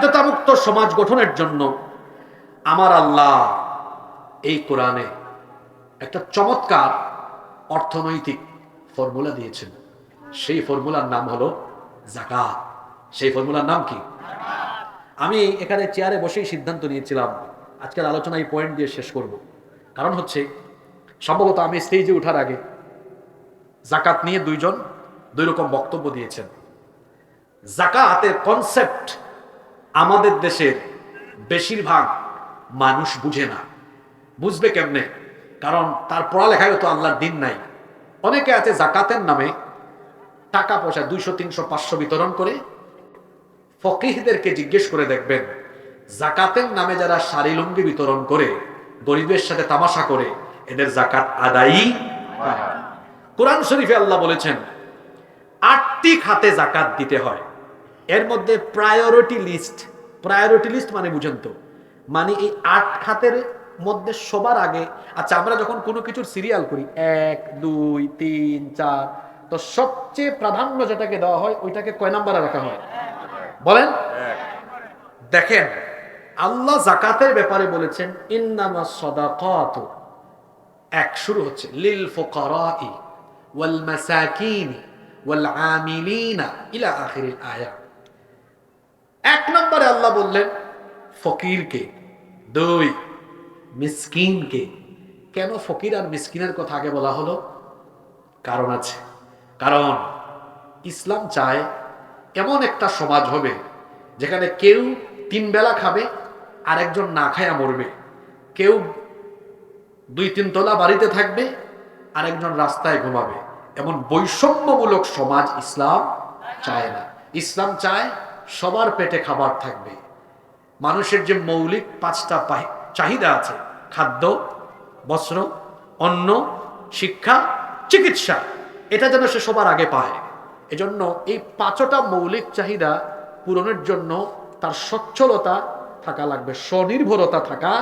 দারিদ্রতামুক্ত সমাজ গঠনের জন্য আমার আল্লাহ এই কোরআনে একটা চমৎকার অর্থনৈতিক ফর্মুলা দিয়েছেন। সেই ফর্মুলার নাম হলো জাকাত সেই ফর্মুলার নাম কি? আমি এখানে চেয়ারে বসেই সিদ্ধান্ত নিয়েছিলাম, আজকের আলোচনা এই পয়েন্ট দিয়ে শেষ করব। কারণ হচ্ছে, সম্ভবত আমি স্টেজে ওঠার আগে জাকাত নিয়ে দুইজন দুই রকম বক্তব্য দিয়েছেন। জাকাতের কনসেপ্ট আমাদের দেশের বেশিরভাগ মানুষ বুঝে না। বুঝবে কেমনে? কারণ তার পড়ালেখায় তো আল্লাহর দিন নাই। অনেকে আছে জাকাতের নামে টাকা পয়সা দুইশো, তিনশো, পাঁচশো বিতরণ করে ফকিহদেরকে জিজ্ঞেস করে দেখবেন, জাকাতের নামে যারা শাড়ি লুঙ্গি বিতরণ করে, গরিবের সাথে তামাশা করে, এদের জাকাত আদায়ই কোরআন শরীফে আল্লাহ বলেছেন, আটটি খাতে জাকাত দিতে হয়। এর মধ্যে প্রায়োরিটি লিস্ট প্রায়োরিটি লিস্ট মানে বুঝেন তো। মানে এই আট খাতের মধ্যে সবার আগে আচ্ছা আমরা যখন কোনো কিছুর সিরিয়াল করি, এক, দুই, তিন, চার, তো সবচেয়ে প্রাধান্য যেটাকে দেওয়া হয়, ওইটাকে কয় নাম্বারে রাখা হয়? বলেন। দেখেন, আল্লাহ জাকাতের ব্যাপারে বলেছেন, ইন্নামা সদাকাত। এক, শুরু হচ্ছে, লিল ফুকারাই ওয়াল মাসাকিন ওয়াল আমিলিনা ইলা আখিরিল আয়া। এক নম্বরে আল্লাহ বললেন, ফকিরকে, দুই, মিসকিনকে। কেন ফকির আর মিসকিনের কথা আগে বলা হলো? কারণ আছে। কারণ ইসলাম চায় এমন একটা সমাজ হবে যেখানে কেউ তিন বেলা খাবে আর একজন না খায়া মরবে। কেউ দুই, তিন তলা বাড়িতে থাকবে আর একজন রাস্তায় ঘুমাবে। এমন বৈষম্যমূলক সমাজ ইসলাম চায় না। ইসলাম চায় সবার পেটে খাবার থাকবে। মানুষের যে মৌলিক পাঁচটা চাহিদা আছে, খাদ্য, বস্ত্র, অন্ন, শিক্ষা, চিকিৎসা, এটা যেন সে সবার আগে পায়। এজন্য এই পাঁচটা মৌলিক চাহিদা পূরণের জন্য তার সচ্ছলতা থাকা লাগবে, স্বনির্ভরতা থাকা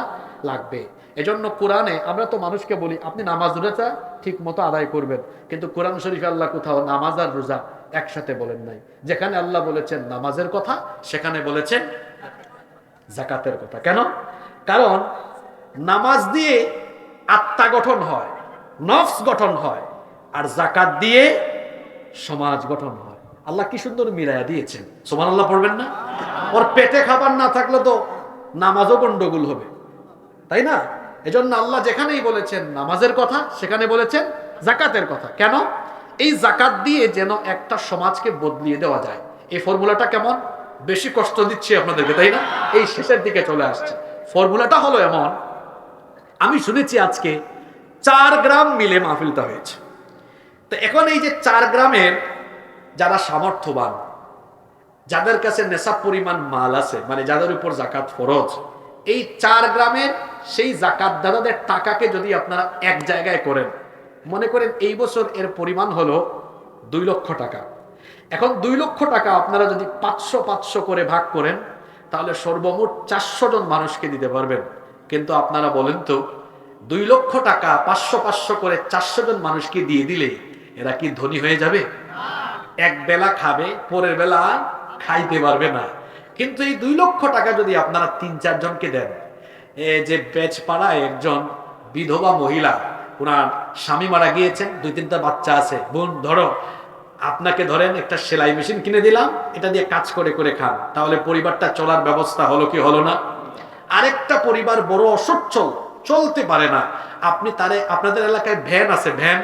লাগবে। এজন্য কোরআনে আমরা তো মানুষকে বলি, আপনি নামাজ রোজা ঠিক মতো আদায় করবেন, কিন্তু কোরআন শরীফ আল্লাহ কোথাও নামাজ আর রোজা একসাথে বলেন নাই। যেখানে আল্লাহ বলেছেন নামাজের কথা, সেখানে বলেছেন জাকাতের কথা। কেন? কারণ নামাজ দিয়ে আত্মা গঠন হয়, নফস গঠন হয়, আর জাকাত দিয়ে সমাজ গঠন হয়। আল্লাহ কি সুন্দর মিলাইয়া দিয়েছেন। সোমান আল্লাহ পড়বেন না? ওর পেটে খাবার না থাকলে তো নামাজও গন্ডগোল হবে। তাই না? এজন্য আল্লাহ যেখানেই বলেছেন নামাজের কথা, সেখানে বলেছেন জাকাতের কথা। কেন? এই জাকাত দিয়ে যেন একটা সমাজকে বদলিয়ে দেওয়া যায়। এই ফর্মুলাটা কেমন? বেশি কষ্ট দিচ্ছে আপনাদেরকে, তাই না? এই শেষের দিকে চলে আসছে। ফর্মুলাটা হলো এমন, আমি শুনেছি আজকে চার গ্রাম মিলে মাহফিলটা হয়েছে। তো এখন এই যে চার গ্রামের যারা সামর্থ্যবান, যাদের কাছে নেশাব পরিমাণ মাল আছে মানে যাদের উপর জাকাত ফরজ, এই চার গ্রামের সেই জাকাত দাদাদের টাকাকে যদি আপনারা এক জায়গায় করেন মনে করেন এই বছর এর পরিমাণ হলো দুই লক্ষ টাকা। এখন দুই লক্ষ টাকা আপনারা যদি পাঁচশো পাঁচশো করে ভাগ করেন, তাহলে সর্বমোট চারশো জন মানুষকে দিতে পারবেন। কিন্তু আপনারা বলেন তো, দুই লক্ষ টাকা পাঁচশো পাঁচশো করে চারশো জন মানুষকে দিয়ে দিলে এরা কি ধনী হয়ে যাবে? এক বেলা খাবে, পরের বেলা খাইতে পারবে না। কিন্তু এই দুই লক্ষ টাকা যদি আপনারা তিন চারজনকে দেন, এ যে বেচ পাড়ায় একজন বিধবা মহিলা ওনার স্বামী মারা গিয়েছেন দুই তিনটা বাচ্চা আছে। বোন ধরো আপনাকে ধরেন একটা সেলাই মেশিন কিনে দিলাম এটা দিয়ে কাজ করে করে খান। তাহলে পরিবারটা চলার ব্যবস্থা হলো কি হলো না? আরেকটা পরিবার বড় অসচ্ছল চলতে পারে না। আপনি তারে আপনাদের এলাকায় ভ্যান আছে ভ্যান।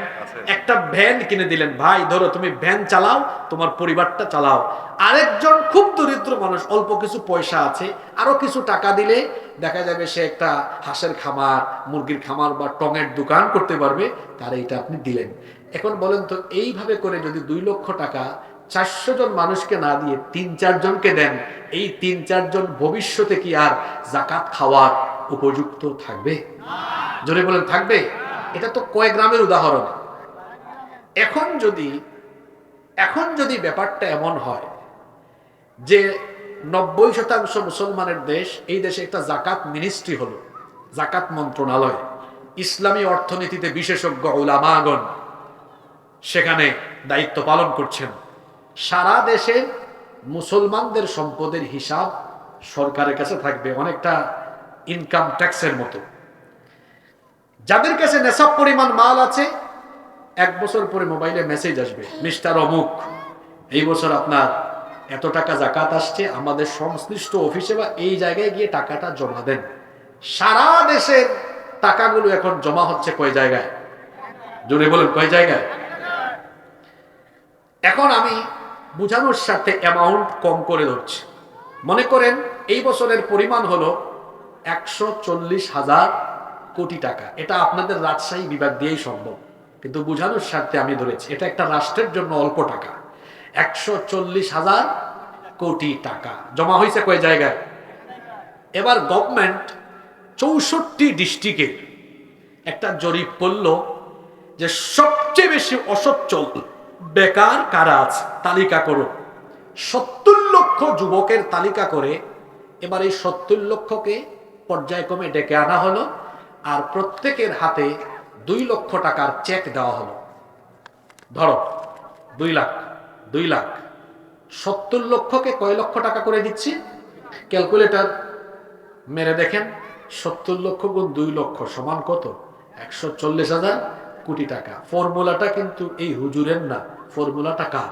একটা ভ্যান কিনে দিলেন ভাই ধরো তুমি ভ্যান চালাও তোমার পরিবারটা চালাও। আরেকজন খুব দরিদ্র মানুষ অল্প কিছু পয়সা আছে আরও কিছু টাকা দিলে দেখা যাবে সে একটা হাঁসের খামার, মুরগির খামার বা টঙের দোকান করতে পারবে, তার এইটা আপনি দিলেন। এখন বলেন তো, এইভাবে করে যদি দুই লক্ষ টাকা চারশো জন মানুষকে না দিয়ে তিন চারজনকে দেন, এই তিন চারজন ভবিষ্যতে কি আর জাকাত খাওয়ার উপযুক্ত থাকবে? জোরে বলেন, থাকবে? এটা তো কয়েক গ্রামের উদাহরণ। এখন যদি এখন যদি ব্যাপারটা এমন হয় যে নব্বই শতাংশ মুসলমানের দেশ এই দেশে একটা জাকাত মিনিস্ট্রি হলো, জাকাত মন্ত্রণালয়। ইসলামী অর্থনীতিতে বিশেষজ্ঞ উলামাগণ সেখানে দায়িত্ব পালন করছেন। সারা দেশে মুসলমানদের সম্পদের হিসাব সরকারের কাছে থাকবে অনেকটা ইনকাম ট্যাক্সের মতো। যাদের কাছে নেশাব পরিমাণ মাল আছে, এক বছর পরে মোবাইলে মেসেজ আসবে মিস্টার অমুক, এই বছর আপনার এত টাকা জাকাত আসছে, আমাদের সংশ্লিষ্ট অফিসে বা এই জায়গায় গিয়ে টাকাটা জমা দেন। সারা দেশের টাকাগুলো এখন জমা হচ্ছে কয় জায়গায়? জোরে বলেন, কয় জায়গায়? এখন আমি বোঝানোর সাথে অ্যামাউন্ট কম করে ধরছি। মনে করেন, এই বছরের পরিমাণ হলো একশো চল্লিশ হাজার কোটি টাকা। এটা আপনাদের রাজশাহী বিভাগ দিয়েই সম্ভব। কিন্তু বোঝানোর স্বার্থে আমি ধরেছি, এটা একটা রাষ্ট্রের জন্য অল্প টাকা। একশো চল্লিশ হাজার কোটি টাকা। জমা হয়েছে কয় জায়গায়? এবার গভর্নমেন্ট চৌষট্টি ডিস্ট্রিক্টে একটা জরিপ করল যে সবচেয়ে বেশি অসচ্ছল বেকার কারা আছে? তালিকা করো সত্তর লক্ষ যুবকের তালিকা করে এবার এই সত্তর লক্ষকে পর্যায়ক্রমে ডেকে আনা হলো আর প্রত্যেকের হাতে দুই লক্ষ টাকার চেক দেওয়া হলো। ধরো, দুই লাখ। দুই লাখ। সত্তর লক্ষকে কয় লক্ষ টাকা করে দিচ্ছি? ক্যালকুলেটর, মেরে দেখেন, সত্তর লক্ষ গুণ দুই লক্ষ সমান কত? একশো চল্লিশ হাজার কোটি টাকা। ফর্মুলাটা কিন্তু এই হুজুরের না। ফর্মুলাটা কার?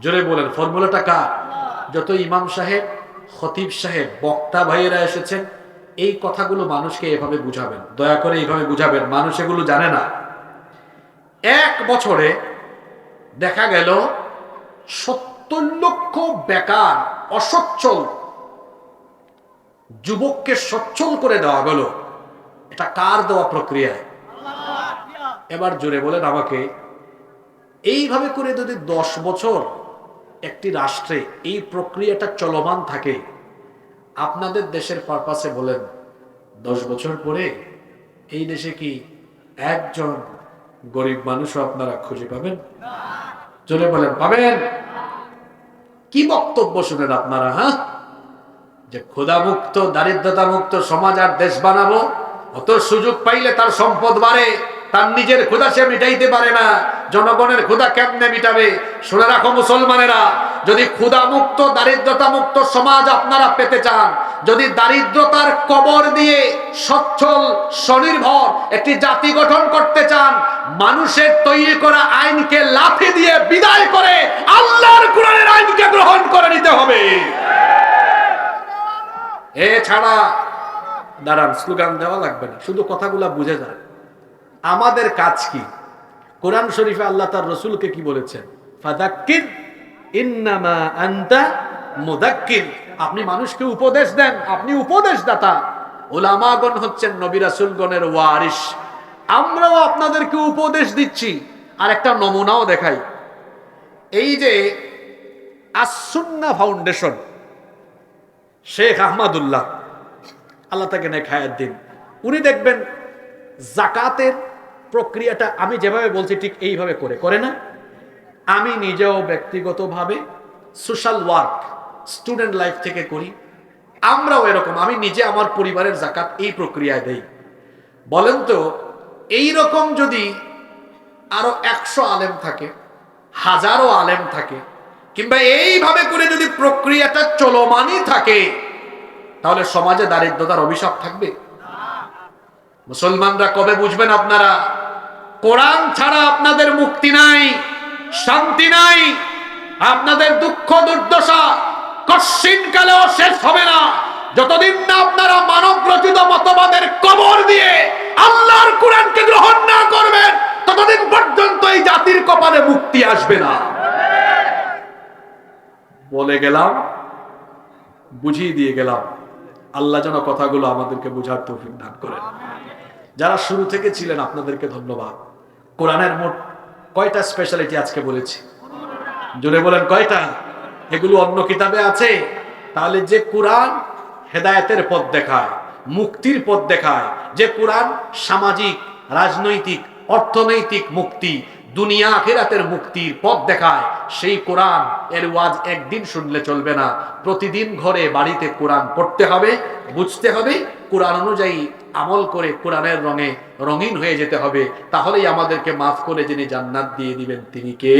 জোরে বলেন, ফর্মুলাটা কার? যত ইমাম সাহেব, খতিব সাহেব, বক্তা ভাইয়েরা এসেছেন, এই কথাগুলো মানুষকে এভাবে বুঝাবেন। দয়া করে এইভাবে বুঝাবেন। মানুষ এগুলো জানে না। এক বছরে দেখা গেল সত্তর লক্ষ বেকার, অসচ্ছল। যুবককে সচ্ছল করে দেওয়া গেল। এটা কার দেওয়া প্রক্রিয়ায় এবার জোরে বলেন আমাকে, এইভাবে করে যদি দশ বছর একটি রাষ্ট্রে এই প্রক্রিয়াটা চলমান থাকে, আপনাদের দেশের পারপাসে বলেন, দশ বছর পরে এই দেশে কি একজন গরিব মানুষও আপনারা খুঁজে পাবেন? জোরে বলেন, পাবেন? কি বক্তব্য শুনেন আপনারা হ্যাঁ? যে ক্ষুধামুক্ত দারিদ্রতা মুক্ত সমাজ আর দেশ বানাবো, অত সুযোগ পাইলে তার সম্পদ বাড়ে, তার নিজের ক্ষুধা সে মিটাইতে পারে না। জনগণের ক্ষুধা কেমনে মিটাবে? শুনে রাখো মুসলমানেরা, যদি ক্ষুধা মুক্ত দারিদ্রতা মুক্ত সমাজ আপনারা পেতে চান যদি দারিদ্রতার কবর দিয়ে সচ্ছল, স্বনির্ভর একটি জাতি গঠন করতে চান, মানুষের তৈরি করা আইনকে লাফি দিয়ে বিদায় করে আল্লাহর কোরআনের আইনকে গ্রহণ করে নিতে হবে। এছাড়া, দাঁড়ান, স্লোগান দেওয়া লাগবে না, শুধু কথাগুলা বুঝে যান। আমাদের কাজ কি? কোরআন শরীফে আল্লাহ তার রসুলকে কি বলেছেন? ফাদাক্কির, ইন্নামা আনতা মুদাক্কির। আপনি মানুষকে উপদেশ দেন, আপনি উপদেশ দাতা ওলামাগণ হচ্ছেন নবী রাসূলগণের ওয়ারিস আমরাও আপনাদেরকে উপদেশ দিচ্ছি। আর একটা নমুনাও দেখাই। এই যে আসুন্না ফাউন্ডেশন, শেখ আহমদুল্লাহ, আল্লাহ তাকে নেখায়াত দিন। উনি দেখবেন জাকাতের প্রক্রিয়াটা আমি যেভাবে বলছি ঠিক এইভাবে করে করে না। আমি নিজেও ব্যক্তিগতভাবে সোশ্যাল ওয়ার্ক স্টুডেন্ট লাইফ থেকে করি, আমরাও এরকম, আমি নিজে আমার পরিবারের জাকাত এই প্রক্রিয়ায় দেই। বলেন তো রকম যদি আরও একশো আলেম থাকে, হাজারো আলেম থাকে, কিংবা এইভাবে করে যদি প্রক্রিয়াটা চলমানই থাকে, তাহলে সমাজে দারিদ্রতার অভিশাপ থাকবে? মুসলমানরা কবে বুঝবেন আপনারা? কোরআন ছাড়া আপনাদের মুক্তি নাই, শান্তি নাই, আপনাদের দুঃখ দুর্দশা কশ্চিন কালেও শেষ হবে না। যতদিন না আপনারা মানব রচিত মতবাদের কবর দিয়ে আল্লাহর কোরআনকে গ্রহণ না করবেন, ততদিন পর্যন্ত এই জাতির কপালে মুক্তি আসবে না। বলে গেলাম, বুঝিয়ে দিয়ে গেলাম, আল্লাহ যেন কথাগুলো আমাদেরকে বুঝার তৌফিক দান করেন। যারা শুরু থেকে ছিলেন, আপনাদেরকে ধন্যবাদ। কোরআনের মোট কয়টা স্পেশালিটি আজকে বলেছি? জোরে বলেন কয়টা? এগুলো অন্য কিতাবে আছে। তাহলে যে কোরআন হেদায়েতের পথ দেখায়, মুক্তির পথ দেখায়, যে কোরআন সামাজিক, রাজনৈতিক, অর্থনৈতিক মুক্তি, দুনিয়া আখেরাতের মুক্তির পথ দেখায়, সেই কোরআন এর ওয়াজ একদিন শুনলে চলবে না। প্রতিদিন ঘরে বাড়িতে কোরআন পড়তে হবে, বুঝতে হবে, কোরআন অনুযায়ী আমল করে কোরআনের রঙে রঙিন হয়ে যেতে হবে। তাহলেই আমাদেরকে মাফ করে যিনি জান্নাত দিয়ে দিবেন, তিনি কে?